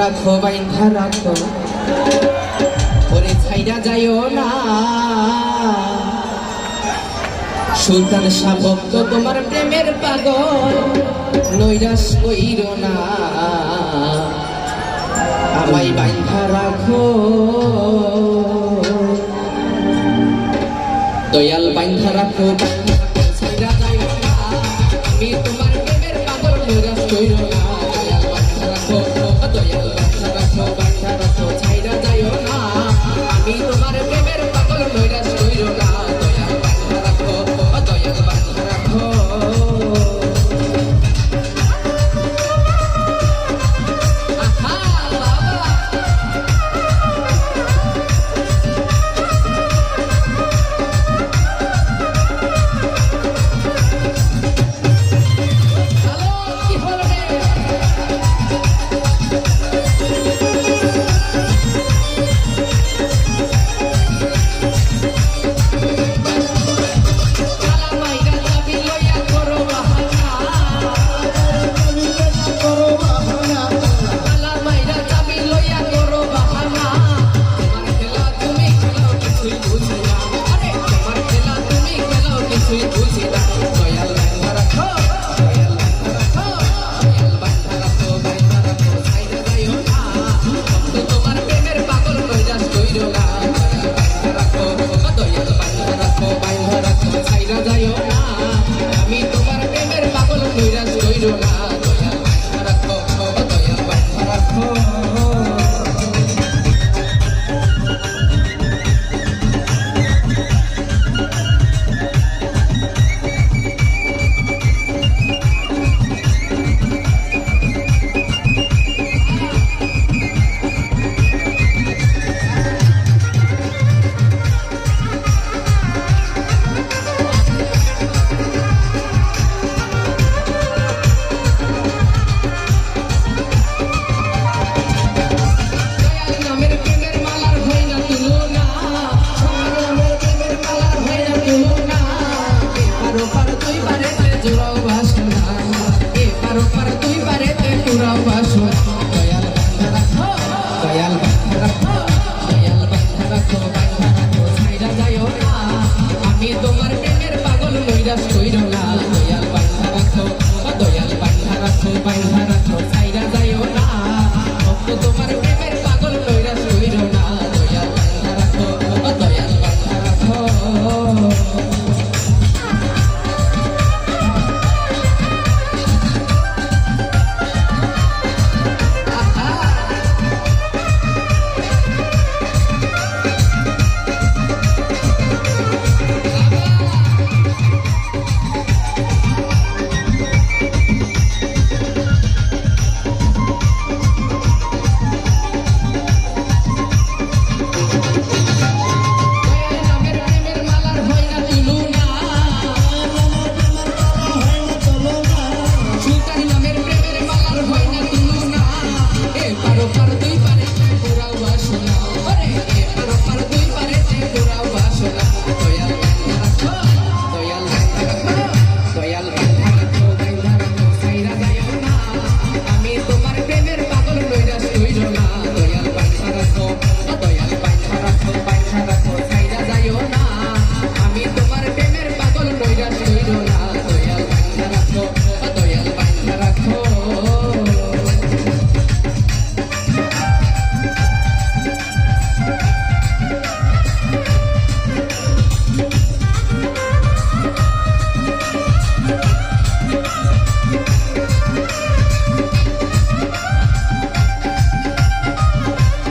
রাখো বাইন্ধা রাখো ওরে ছাইরা যাইও না। সুলতান শাহ ভক্ত, তোমার প্রেমের পাগল নৈরাস কইর না। আমায় বাইন্ধা রাখো দয়াল বাইন্ধা রাখো baile vai.